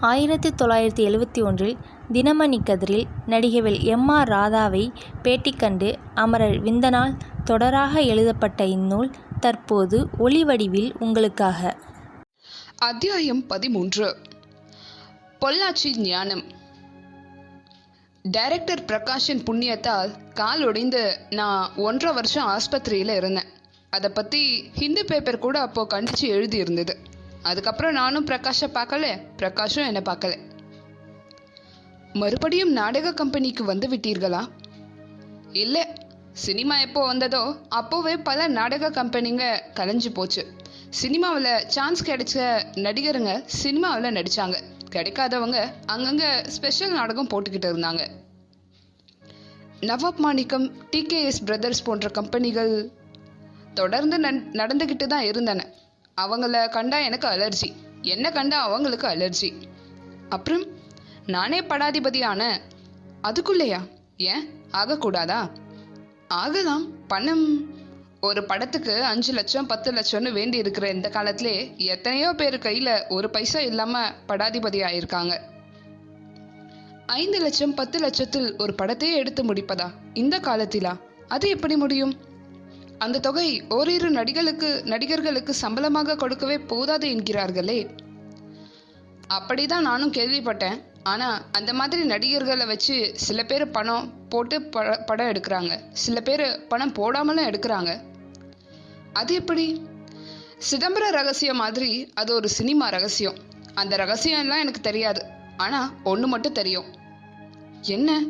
ஆயிரத்தி தொள்ளாயிரத்தி எழுவத்தி ஒன்றில் தினமணி கதிரில் நடிகவில் எம். ஆர். ராதாவை பேட்டி கண்டு அமரர் விந்தனால் தொடராக எழுதப்பட்ட இந்நூல் தற்போது ஒளி வடிவில் உங்களுக்காக. அத்தியாயம் பதிமூன்று பொள்ளாச்சி ஞானம் டைரக்டர் பிரகாஷின் புண்ணியத்தால் கால் ஒடைந்து நான் ஒன்றரை வருஷம் ஆஸ்பத்திரியில் இருந்தேன் அதை பற்றி ஹிந்து பேப்பர் கூட அப்போது கண்டித்து எழுதியிருந்தது அதுக்கப்புறம் நானும் பிரகாஷை பார்க்கல. பிரகாஷும் என்னை பார்க்கல. மறுபடியும் நாடக கம்பெனிக்கு வந்து விட்டீர்களா? இல்லை. சினிமா எப்போ வந்ததோ அப்போவே பல நாடக கம்பெனிங்க கலைஞ்சு போச்சு. சினிமாவில் சான்ஸ் கிடைச்ச நடிகருங்க சினிமாவில் நடித்தாங்க கிடைக்காதவங்க அங்கங்கே ஸ்பெஷல் நாடகம் போட்டுக்கிட்டு இருந்தாங்க. நவாப் மாணிக்கம் டிகேஎஸ் பிரதர்ஸ் போன்ற கம்பெனிகள் தொடர்ந்து நன் நடந்துக்கிட்டு தான் இருந்தன. அவங்கள கண்டா எனக்கு அலர்ஜி என்ன கண்டா அவங்களுக்கு அலர்ஜி அப்புறம் நானே படாதிபதியான அதுக்குள்ளேயா? ஏன்? ஆகக்கூடாதா? ஆகலாம். பணம் ஒரு படத்துக்கு அஞ்சு லட்சம் பத்து லட்சம்னு வேண்டி இருக்கிற இந்த காலத்திலே எத்தனையோ பேர் கையில் ஒரு பைசா இல்லாமல் படாதிபதி ஆயிருக்காங்க. ஐந்து லட்சம் பத்து லட்சத்தில் ஒரு படத்தையே எடுத்து முடிப்பதா? இந்த காலத்திலா? அது எப்படி முடியும்? அந்த தொகை ஓரிரு நடிகளுக்கு நடிகர்களுக்கு சம்பளமாக கொடுக்கவே போதாது என்கிறார்களே. அப்படிதான் நானும் கேள்விப்பட்டேன். ஆனால் அந்த மாதிரி நடிகர்களை வச்சு சில பேர் பணம் போட்டு பட படம் எடுக்கிறாங்க. சில பேர் பணம் போடாமலும் எடுக்கிறாங்க. அது எப்படி? சிதம்பர ரகசியம் மாதிரி அது ஒரு சினிமா ரகசியம். அந்த ரகசியம்லாம் எனக்கு தெரியாது. ஆனால் ஒன்று மட்டும் தெரியும். என்ன?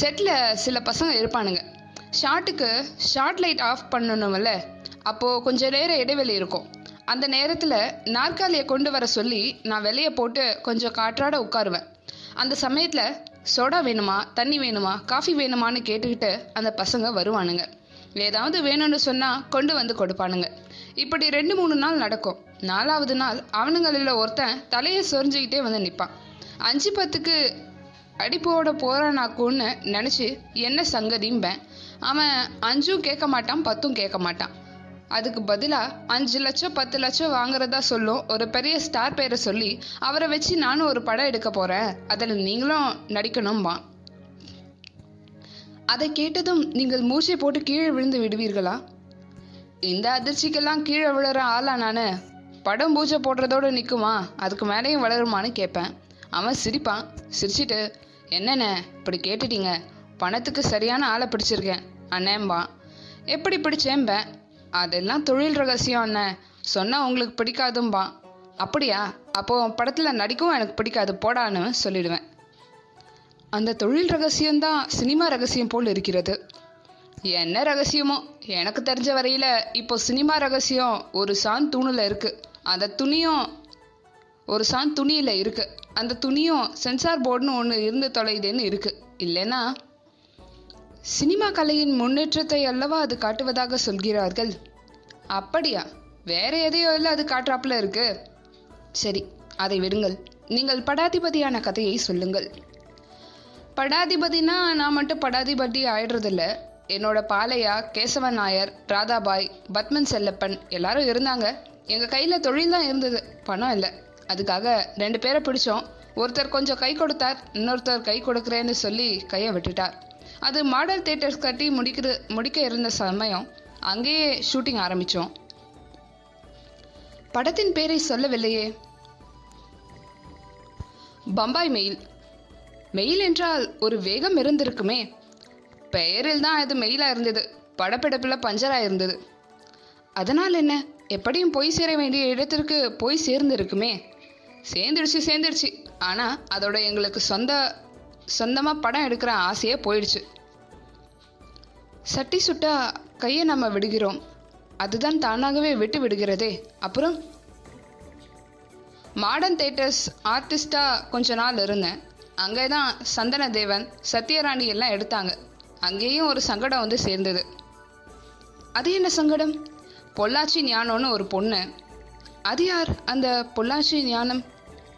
செட்டில் சில பசங்க இருப்பானுங்க. ஷாட்டுக்கு ஷார்ட் லைட் ஆஃப் பண்ணணும்ல அப்போது கொஞ்சம் நேரம் இடைவெளி இருக்கும். அந்த நேரத்தில் நாற்காலியை கொண்டு வர சொல்லி நான் வெளியே போட்டு கொஞ்சம் காற்றாட உட்காருவேன். அந்த சமயத்தில் சோடா வேணுமா தண்ணி வேணுமா காஃபி வேணுமான்னு கேட்டுக்கிட்டு அந்த பசங்க வருவானுங்க. ஏதாவது வேணும்னு சொன்னால் கொண்டு வந்து கொடுப்பானுங்க. இப்படி ரெண்டு மூணு நாள் நடக்கும். நாலாவது நாள் அவனுங்களில் ஒருத்தன் தலையை சொரிஞ்சுக்கிட்டே வந்து நிற்பான் அஞ்சு பத்துக்கு அடிப்போட போகிறானாக்குன்னு நினச்சி என்ன சங்கதியும்பேன் அவன் அஞ்சும் கேட்க மாட்டான் பத்தும் கேட்க மாட்டான். அதுக்கு பதிலாக அஞ்சு லட்சம் பத்து லட்சம் வாங்குறதா சொல்லும் ஒரு பெரிய ஸ்டார் பேரை சொல்லி அவரை வச்சு நானும் ஒரு படம் எடுக்க போகிறேன் அதில் நீங்களும் நடிக்கணும்பா. அதை கேட்டதும் நீங்கள் மூச்சை போட்டு கீழே விழுந்து விடுவீர்களா? இந்த அதிர்ச்சிக்கெல்லாம் கீழே விழுற ஆளா நான். படம் பூஜை போடுறதோடு நிற்குமா அதுக்கு மேலேயும் வளருமான்னு கேட்பேன். அவன் சிரிப்பான். சிரிச்சிட்டு என்னண்ணே இப்படி கேட்டுட்டீங்க. பணத்துக்கு சரியான ஆளை பிடிச்சிருக்கேன். அண்ணேம்பான் எப்படி பிடிச்சேம்பேன் அதெல்லாம் தொழில் ரகசியம் அண்ணன் சொன்னால் உங்களுக்கு பிடிக்காதும்பான் அப்படியா? அப்போது படத்தில் நடிக்கவும் எனக்கு பிடிக்காது. போடான்னு சொல்லிடுவேன். அந்த தொழில் ரகசியம்தான் சினிமா ரகசியம் போல் இருக்கிறது. என்ன ரகசியமோ? எனக்கு தெரிஞ்ச வரையில் இப்போ சினிமா ரகசியம் ஒரு சான் தூணில் இருக்குது அந்த துணியும் ஒரு சான் துணியில் இருக்குது அந்த துணியும் சென்சார் போர்டுன்னு ஒன்று இருந்து தொலையுதுன்னு இருக்குது இல்லைன்னா சினிமா கலையின் முன்னேற்றத்தை அல்லவா அது காட்டுவதாக சொல்கிறார்கள்? அப்படியா? வேற எதையோ இல்லை அது காட்டுறாப்புல இருக்கு. சரி அதை விடுங்கள். நீங்கள் படாதிபதியான கதையை சொல்லுங்கள். படாதிபதினா நான் மட்டும் படாதிபதி ஆயிடுறதில்ல. என்னோட பாலையா கேசவன் நாயர் ராதாபாய் பத்மன் செல்லப்பன் எல்லாரும் இருந்தாங்க. எங்கள் கையில் தொழில் தான் இருந்தது. பணம் இல்லை. அதுக்காக ரெண்டு பேரை பிடிச்சோம். ஒருத்தர் கொஞ்சம் கை கொடுத்தார் இன்னொருத்தர் கை கொடுக்குறேன்னு சொல்லி கையை விட்டுட்டார். அது மாடல் தேட்டர்ஸ் கட்டி முடிக்கிற முடிக்க இருந்த சமயம் அங்கேயே ஷூட்டிங் ஆரம்பித்தோம் படத்தின் பேரை சொல்லவில்லையே. பம்பாய் மெயில். மெயில் என்றால் ஒரு வேகம் இருந்திருக்குமே. பெயரில் தான் அது மெயிலாக இருந்தது. படப்பிடிப்பில் பஞ்சராக இருந்தது. அதனால் என்ன? எப்படியும் போய் சேர வேண்டிய இடத்திற்கு போய் சேர்ந்துருக்குமே. சேர்ந்துடுச்சு சேர்ந்துடுச்சு. ஆனால் அதோட எங்களுக்கு சொந்த சொந்தமாக படம் எடுக்கிற ஆசையே போயிடுச்சு. சட்டி சுட்டா கையை நம்ம விடுகிறோம். அதுதான் தானாகவே விட்டு விடுகிறதே. அப்புறம்? மாடர்ன் தேட்டர்ஸ் ஆர்டிஸ்டாக கொஞ்ச நாள் இருந்தேன். அங்கே தான் சந்தன தேவன் சத்யராணி எல்லாம் எடுத்தாங்க. அங்கேயும் ஒரு சங்கடம் வந்து சேர்ந்தது. அது என்ன சங்கடம்? பொள்ளாச்சி ஞானம்னு ஒரு பொண்ணு. அது யார் அந்த பொள்ளாச்சி ஞானம்?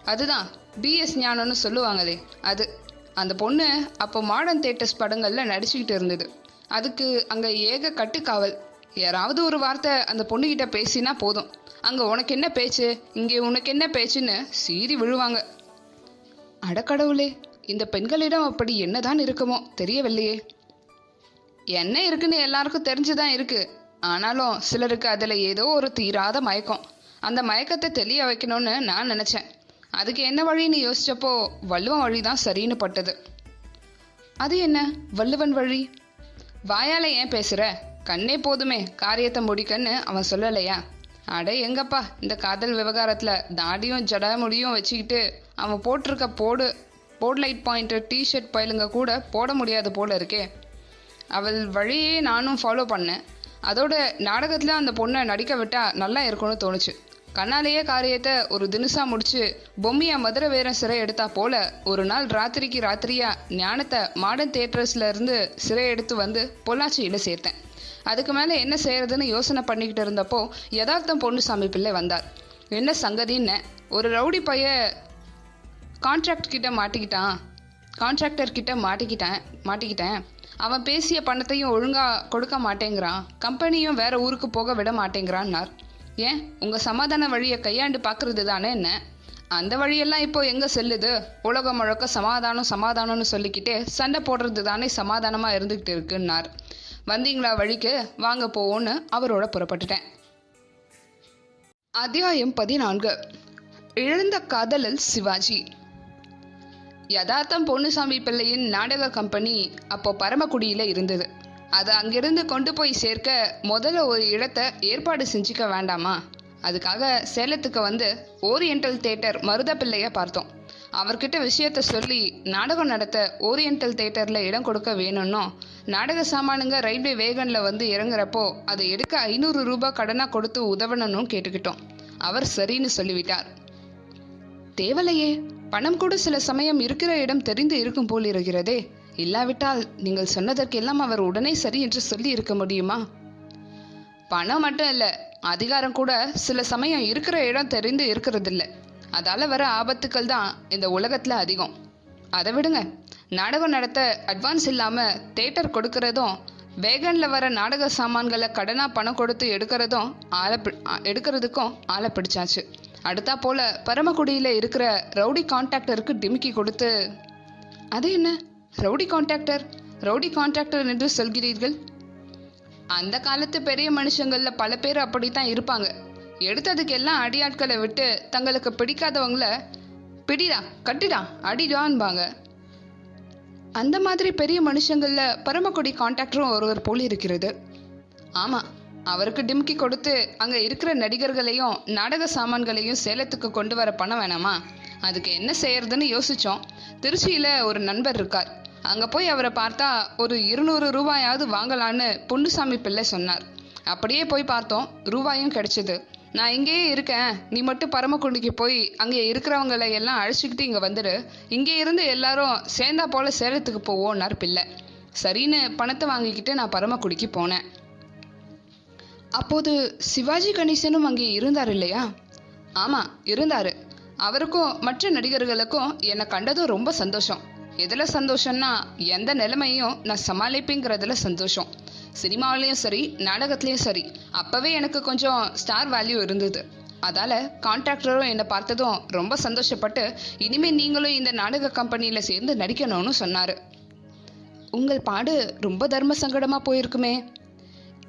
அதுதான் பிஎஸ் ஞானம்னு சொல்லுவாங்களே அது. அந்த பொண்ணு அப்போ மாடர்ன் தேட்டர்ஸ் படங்களில் நடிச்சுக்கிட்டு இருந்தது. அதுக்கு அங்கே ஏக கட்டுக்காவல். யாராவது ஒரு வார்த்தை அந்த பொண்ணுக்கிட்ட பேசினா போதும். அங்கே உனக்கு என்ன பேச்சு? இங்கே உனக்கு என்ன பேச்சுன்னு சீறி விழுவாங்க. அடக்கடவுளே இந்த பெண்களிடம் அப்படி என்னதான் இருக்குமோ தெரியவில்லையே. என்ன இருக்குன்னு எல்லாருக்கும் தெரிஞ்சுதான் இருக்கு. ஆனாலும் சிலருக்கு அதில் ஏதோ ஒரு தீராத மயக்கம். அந்த மயக்கத்தை தெளிய வைக்கணும்னு நான் நினச்சேன். அதுக்கு என்ன வழின்னு யோசிச்சப்போ வள்ளுவன் வழி தான் சரின்னு பட்டது. அது என்ன? வள்ளுவன் வழி? வாயால ஏன் பேசுற? கண்ணே போதுமே காரியத்தை முடிக்கன்னு அவன் சொல்லலையா? அட எங்கப்பா இந்த காதல் விவகாரத்துல தாடியும் ஜடா முடியும் வச்சுக்கிட்டு அவன் போட்டிருக்க போடு போட்லைட் பாயிண்ட் டிஷர்ட் பயலுங்க கூட போட முடியாது போல இருக்கே. அவள் வழியே நானும் ஃபாலோ பண்ணேன். அதோட நாடகத்தில் அந்த பொண்ணை நடிக்க விட்டால் நல்லா இருக்கும்னு தோணுச்சு. கண்ணாலேயே காரியத்தை ஒரு தினுசா முடிச்சு பொம்மியா மதுரை வீரன் சிறை எடுத்தா போல ஒரு நாள் ராத்திரிக்கு ராத்திரியா ஞானத்தை மாடர்ன் தியேட்டர்ஸ்ல இருந்து சிறை எடுத்து வந்து பொள்ளாச்சியில் சேர்த்தேன். அதுக்கு மேலே என்ன செய்யறதுன்னு யோசனை பண்ணிக்கிட்டு இருந்தப்போ யதார்த்தம் பொன்னுசாமி பிள்ளை வந்தார். என்ன சங்கதின்னு ஒரு ரவுடி பைய கான்ட்ராக்ட் கிட்ட மாட்டிக்கிட்டான். கான்ட்ராக்டர் கிட்ட மாட்டிக்கிட்டேன் மாட்டிக்கிட்டேன். அவன் பேசிய பணத்தையும் ஒழுங்கா கொடுக்க மாட்டேங்கிறான். கம்பெனியும் வேற ஊருக்கு போக விட மாட்டேங்கிறான்னார். ஏன்? உங்கள் சமாதான வழியை கையாண்டு பார்க்கறது தானே என்ன? அந்த வழியெல்லாம் இப்போ எங்கே செல்லுது? உலகம் முழக்க சமாதானம் சமாதானம்னு சொல்லிக்கிட்டே சண்டை போடுறது தானே சமாதானமாக இருந்துக்கிட்டு இருக்குன்னார். வந்தீங்களா வழிக்கு? வாங்க போவோன்னு அவரோட புறப்பட்டுட்டேன். அத்தியாயம் பதினான்கு. இழந்த காதலல் சிவாஜி. யதார்த்தம் பொன்னுசாமி பிள்ளையின் நாடக கம்பெனி அப்போ பரமக்குடியில் இருந்தது. அதை அங்கிருந்து கொண்டு போய் சேர்க்க முதல்ல ஒரு இடத்தை ஏற்பாடு செஞ்சுக்க வேண்டாமா? அதுக்காக சேலத்துக்கு வந்து ஓரியண்டல் தேட்டர் மருதப்பிள்ளைய பார்த்தோம். அவர்கிட்ட விஷயத்த சொல்லி நாடகம் நடத்த ஓரியண்டல் தேட்டரில் இடம் கொடுக்க வேணும்னும் நாடக சாமானுங்க ரயில்வே வேகனில் வந்து இறங்குறப்போ அதை எடுக்க ஐநூறு ரூபாய் கடனாக கொடுத்து உதவணும்னு கேட்டுக்கிட்டோம். அவர் சரின்னு சொல்லிவிட்டார். தேவலையே பணம் கூட சில சமயம் இருக்கிற இடம் தெரிந்து இருக்கும் போல் இருக்கிறதே. இல்லாவிட்டால் நீங்கள் சொன்னதற்கெல்லாம் அவர் உடனே சரி என்று சொல்லி இருக்க முடியுமா? பணம் மட்டும் இல்லை அதிகாரம் கூட சில சமயம் இருக்கிற இடம் தெரிந்து இருக்கிறதில்ல. அதால் வர ஆபத்துக்கள் தான் இந்த உலகத்தில் அதிகம். அதை விடுங்க. நாடகம் நடத்த அட்வான்ஸ் இல்லாமல் தேட்டர் கொடுக்கறதும் வேகனில் வர நாடக சாமான்களை கடனாக பணம் கொடுத்து எடுக்கிறதும் ஆளை எடுக்கிறதுக்கும் ஆளை பிடிச்சாச்சு. அடுத்தா போல பரமக்குடியில் இருக்கிற ரவுடி கான்டாக்டருக்கு டிமிக்கி கொடுத்து அது என்ன? ரவுடி கான்ட்ராக்டர் ரவுடி கான்ட்ராக்டர் என்று சொல்கிறீர்கள்? அந்த காலத்து பெரிய மனுஷங்களில் பல பேர் அப்படித்தான் இருப்பாங்க. எடுத்ததுக்கு எல்லாம் அடியாட்களை விட்டு தங்களுக்கு பிடிக்காதவங்கள பிடிடா கட்டிடா அடிடான்பாங்க. அந்த மாதிரி பெரிய மனுஷங்களில் பரமக்குடி கான்ட்ராக்டரும் ஒருவர் போல் இருக்கிறது. ஆமாம் அவருக்கு டிம்கி கொடுத்து அங்கே இருக்கிற நடிகர்களையும் நாடக சாமான்களையும் சேலத்துக்கு கொண்டு வர பணம் வேணாமா? அதுக்கு என்ன செய்யறதுன்னு யோசிச்சோம். திருச்சியில் ஒரு நண்பர் இருக்கார். அங்கே போய் அவரை பார்த்தா ஒரு இருநூறு ரூபாயாவது வாங்கலான்னு பொன்னுசாமி பிள்ளை சொன்னார். அப்படியே போய் பார்த்தோம் ரூபாயும் கிடைச்சது. நான் இங்கேயே இருக்கேன் நீ மட்டும் பரமக்குடிக்கு போய் அங்கே இருக்கிறவங்களை எல்லாம் அழைச்சிக்கிட்டு இங்கே வந்துடு இங்கே இருந்து எல்லாரும் சேர்ந்தா போல சேலத்துக்கு போவோன்னார் பிள்ளை. சரின்னு பணத்தை வாங்கிக்கிட்டு நான் பரமக்குடிக்கு போனேன். அப்போது சிவாஜி கணேசனும் அங்கே இருந்தார் இல்லையா? ஆமாம் இருந்தார். அவருக்கும் மற்ற நடிகர்களுக்கும் என்னை கண்டதும் ரொம்ப சந்தோஷம். எதில் சந்தோஷம்னா எந்த நிலைமையும் நான் சமாளிப்பேங்கிறதுல சந்தோஷம். சினிமாவிலையும் சரி நாடகத்துலேயும் சரி அப்போவே எனக்கு கொஞ்சம் ஸ்டார் வேல்யூ இருந்தது. அதால் கான்ட்ராக்டரும் என்னை பார்த்ததும் ரொம்ப சந்தோஷப்பட்டு இனிமேல் நீங்களும் இந்த நாடக கம்பெனியில் சேர்ந்து நடிக்கணும்னு சொன்னார். உங்கள் பாடு ரொம்ப தர்ம சங்கடமாக போயிருக்குமே.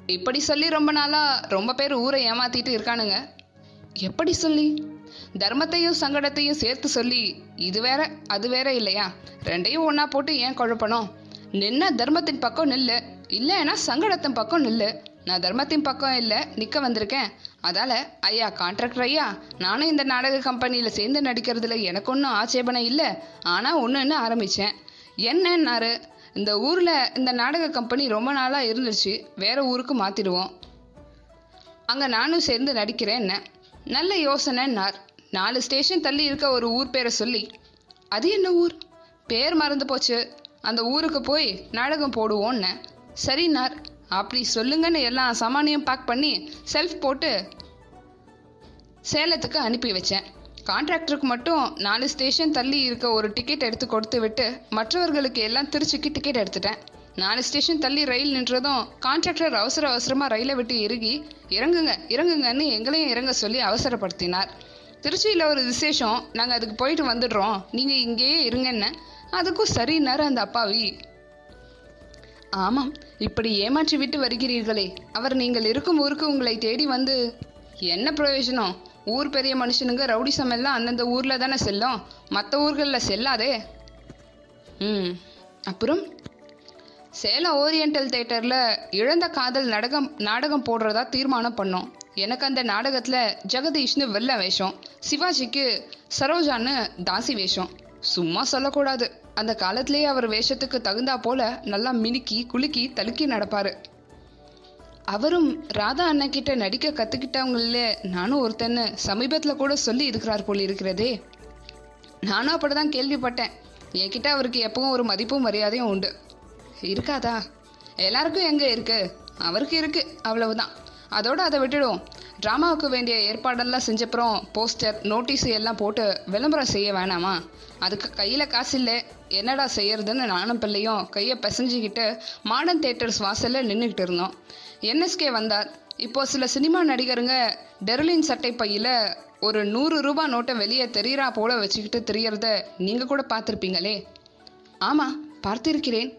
இப்படி சொல்லி ரொம்ப நாளாக ரொம்ப பேர் ஊரை ஏமாத்திட்டு இருக்கானுங்க. எப்படி சொல்லி? தர்மத்தையும் சங்கடத்தையும் சேர்த்து சொல்லி இது வேற அது வேற இல்லையா? ரெண்டையும் ஒன்றா போட்டு ஏன் குழப்பணும்? நின்ன தர்மத்தின் பக்கம் நில்லு. இல்லைன்னா சங்கடத்தின் பக்கம் நில்லு. நான் தர்மத்தின் பக்கம் இல்லை நிற்க வந்திருக்கேன். அதால ஐயா கான்ட்ராக்டர் ஐயா நானும் இந்த நாடக கம்பெனியில் சேர்ந்து நடிக்கிறதுல எனக்கு ஒன்றும் ஆட்சேபனை இல்லை. ஆனால் ஒன்றுன்னு ஆரம்பிச்சேன். என்னன்னாரு? இந்த ஊரில் இந்த நாடக கம்பெனி ரொம்ப நாளாக இருந்துச்சு வேற ஊருக்கு மாற்றிடுவோம் அங்கே நானும் சேர்ந்து நடிக்கிறேன் என்ன? நல்ல யோசனைன்னார் நாலு ஸ்டேஷன் தள்ளி இருக்க ஒரு ஊர் பேரை சொல்லி அது என்ன ஊர்? பேர் மறந்து போச்சு. அந்த ஊருக்கு போய் நாடகம் போடுவோன்னு சரினார் அப்படி சொல்லுங்கன்னு எல்லா சாமானியம் பேக் பண்ணி செல்ஃப் போட்டு சேலத்துக்கு அனுப்பி வச்சேன். கான்ட்ராக்டருக்கு மட்டும் நாலு ஸ்டேஷன் தள்ளி இருக்க ஒரு டிக்கெட் எடுத்து கொடுத்து விட்டு மற்றவர்களுக்கு எல்லாம் திருச்சிக்கு டிக்கெட் எடுத்துட்டேன். நாலு ஸ்டேஷன் தள்ளி ரயில் நின்றதும் கான்ட்ராக்டர் அவசர அவசரமா ரயிலை விட்டு இறுகி இறங்குங்க இறங்குங்கன்னு எங்களையும் இறங்க சொல்லி அவசரப்படுத்தினார். திருச்சியில் ஒரு விசேஷம் நாங்கள் அதுக்கு போயிட்டு வந்துடுறோம் நீங்கள் இங்கேயே இருங்கன்னு. அதுக்கும் சரின்னாரு அந்த அப்பாவி? ஆமாம் இப்படி ஏமாற்றி விட்டு வருகிறீர்களே அவர் நீங்கள் இருக்கும் ஊருக்கு உங்களை தேடி வந்து என்ன பிரயோஜனம்? ஊர் பெரிய மனுஷனுங்க ரவுடிசம் எல்லாம் அந்தந்த ஊரில் தானே செல்லும் மற்ற ஊர்களில் செல்லாதே. ம் அப்புறம்? சேலம் ஓரியண்டல் தேட்டரில் இழந்த காதல் நாடகம் நாடகம் போடுறதா தீர்மானம் பண்ணோம். எனக்கு அந்த நாடகத்தில் ஜெகதீஷ்னு வெள்ளை வேஷம் சிவாஜிக்கு சரோஜான்னு தாசி வேஷம். சும்மா சொல்லக்கூடாது. அந்த காலத்திலேயே அவர் வேஷத்துக்கு தகுந்தா போல நல்லா மினுக்கி குலுக்கி தலுக்கி நடப்பார். அவரும் ராதா அண்ணக்கிட்ட நடிக்க கற்றுக்கிட்டவங்கள நானும் ஒருத்தன்னு சமீபத்தில் கூட சொல்லி இருக்கிறார் போல் இருக்கிறதே. நானும் அப்படிதான் கேள்விப்பட்டேன். என்கிட்ட அவருக்கு எப்பவும் ஒரு மதிப்பும் மரியாதையும் உண்டு. இருக்காதா? எல்லாருக்கும் எங்கே இருக்கு? அவருக்கு இருக்கு அவ்வளவுதான். அதோட அதை விட்டுடுவோம். ட்ராமாவுக்கு வேண்டிய ஏற்பாடெல்லாம் செஞ்சப்புறம் போஸ்டர் நோட்டீஸ் எல்லாம் போட்டு விளம்பரம் செய்ய வேணாமா? அதுக்கு கையில் காசு இல்லை. என்னடா செய்யறதுன்னு நானும் பிள்ளையும் கையை பிசைஞ்சுக்கிட்டு மாடர்ன் தேட்டர்ஸ் வாசலில் நின்றுக்கிட்டு இருந்தோம். என்எஸ்கே வந்தார் இப்போ சில சினிமா நடிகருங்க டெர்லின் சட்டை பையில் ஒரு நூறு ரூபா நோட்டை வெளியே தெரியறா போல வச்சுக்கிட்டு தெரியறத நீங்கள் கூட பார்த்துருப்பீங்களே. ஆமாம் பார்த்திருக்கிறேன்.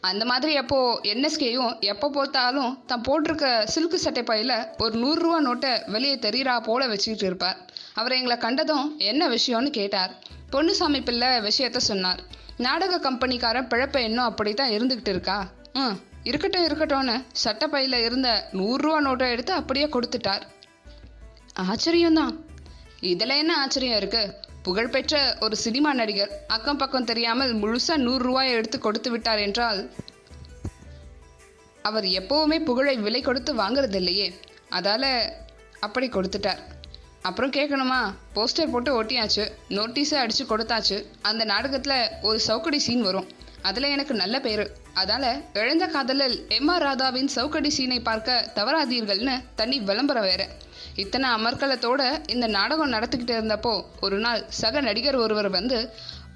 அந்த மாதிரி அப்போ என்எஸ்கேயும் எப்போ பார்த்தாலும் தான் போட்டிருக்க சில்கு சட்டை பையில் ஒரு நூறுரூவா நோட்டை வெளியே தெரியறா போல வச்சுக்கிட்டு இருப்பார். அவர் எங்களை கண்டதும் என்ன விஷயம்னு கேட்டார். பொன்னுசாமி பிள்ளை விஷயத்த சொன்னார். நாடக கம்பெனிக்காரன் பிழப்பை இன்னும் அப்படி தான் இருந்துக்கிட்டு இருக்கா? ம் இருக்கட்டும் இருக்கட்டும்னு சட்டை பையில் இருந்த நூறுரூவா நோட்டை எடுத்து அப்படியே கொடுத்துட்டார். ஆச்சரியம்தான். இதில் என்ன ஆச்சரியம் இருக்குது புகழ்பெற்ற ஒரு சினிமா நடிகர் அக்கம் பக்கம் தெரியாமல் முழுசாக நூறு ரூபாயை எடுத்து கொடுத்து விட்டார் என்றால் அவர் எப்போவுமே புகழை விலை கொடுத்து வாங்குறதில்லையே. அதால் அப்படி கொடுத்துட்டார். அப்புறம் கேட்கணுமா போஸ்டர் போட்டு ஒட்டியாச்சு நோட்டீஸை அடித்து கொடுத்தாச்சு. அந்த நாடகத்தில் ஒரு சவுக்கடி சீன் வரும். அதில் எனக்கு நல்ல பேர். அதால இழந்த காதலில் எம் ஆர் ராதாவின் சவுக்கடி சீனை பார்க்க தவறாதீர்கள்னு தனி விளம்பரம் வேற. இத்தனை அமர்க்கலத்தோட இந்த நாடகம் நடத்திக்கிட்டு இருந்தப்போ ஒரு நாள் சக நடிகர் ஒருவர் வந்து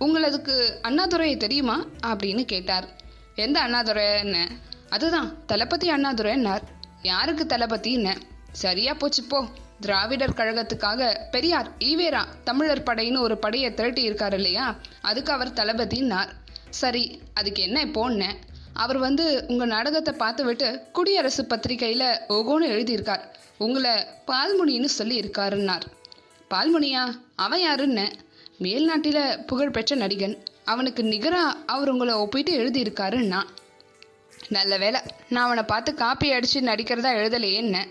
உங்களதுக்கு அண்ணாதுரையை தெரியுமா? அப்படின்னு கேட்டார். எந்த அண்ணாதுரைன்னு? அதுதான் தளபதி அண்ணாதுரைன்னார். யாருக்கு தளபதின்னு? சரியா போச்சு போ. திராவிடர் கழகத்துக்காக பெரியார் ஈவேரா தமிழர் படைன்னு ஒரு படையை திரட்டி இருக்கார் இல்லையா? அதுக்கு அவர் தளபதினார் சரி அதுக்கு என்ன இப்போன்னேன் அவர் வந்து உங்க நாடகத்தை பார்த்து விட்டு குடியரசு பத்திரிகையில ஓகோன்னு எழுதியிருக்கார். உங்களை பால்முனின்னு சொல்லி இருக்காருன்னார் பால்முனியா அவன் யாருன்னு? மேல்நாட்டில் புகழ்பெற்ற நடிகன். அவனுக்கு நிகரா அவர் உங்களை ஒப்பிட்டு எழுதியிருக்காருன்னா. நல்ல வேலை நான் அவனை பார்த்து காப்பி அடித்து நடிக்கிறதா எழுதலையேன்னு.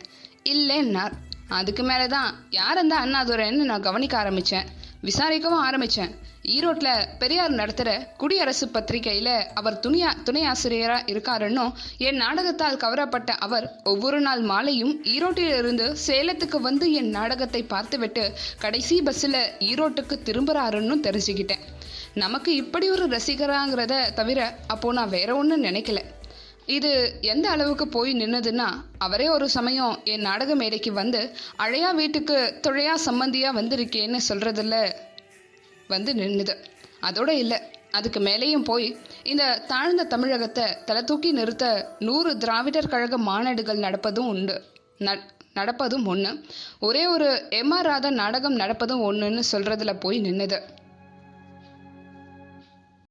இல்லைன்னார். அதுக்கு மேலே தான் யார் அந்த அண்ணாதுரைன்னு நான் கவனிக்க ஆரம்பித்தேன் விசாரிக்கவும் ஆரம்பித்தேன் ஈரோட்டில் பெரியார் நடத்துகிற குடியரசு பத்திரிகையில் அவர் துணியா துணை ஆசிரியராக இருக்காருன்னும் என் நாடகத்தால் கவரப்பட்ட அவர் ஒவ்வொரு நாள் மாலையும் ஈரோட்டிலிருந்து சேலத்துக்கு வந்து என் நாடகத்தை பார்த்துவிட்டு கடைசி பஸ்ஸில் ஈரோட்டுக்கு திரும்புகிறாருன்னு தெரிஞ்சுக்கிட்டேன். நமக்கு இப்படி ஒரு ரசிகராங்கிறத தவிர அப்போது நான் வேற ஒன்றும் நினைக்கல. இது எந்த அளவுக்கு போய் நின்னதுன்னா அவரே ஒரு சமயம் என் நாடக மேடைக்கு வந்து அழையா வீட்டுக்கு துழையா சம்மந்தியாக வந்திருக்கேன்னு சொல்றதுல வந்து நின்னுது. அதோட இல்லை. அதுக்கு மேலேயும் போய் இந்த தாழ்ந்த தமிழகத்தை தலை தூக்கி நிறுத்த நூறு திராவிடர் கழக மாநாடுகள் நடப்பதும் உண்டு. நடப்பதும் ஒன்று ஒரே ஒரு எம் ஆர் ராதா நாடகம் நடப்பதும் ஒன்றுன்னு சொல்றதுல போய் நின்னுது.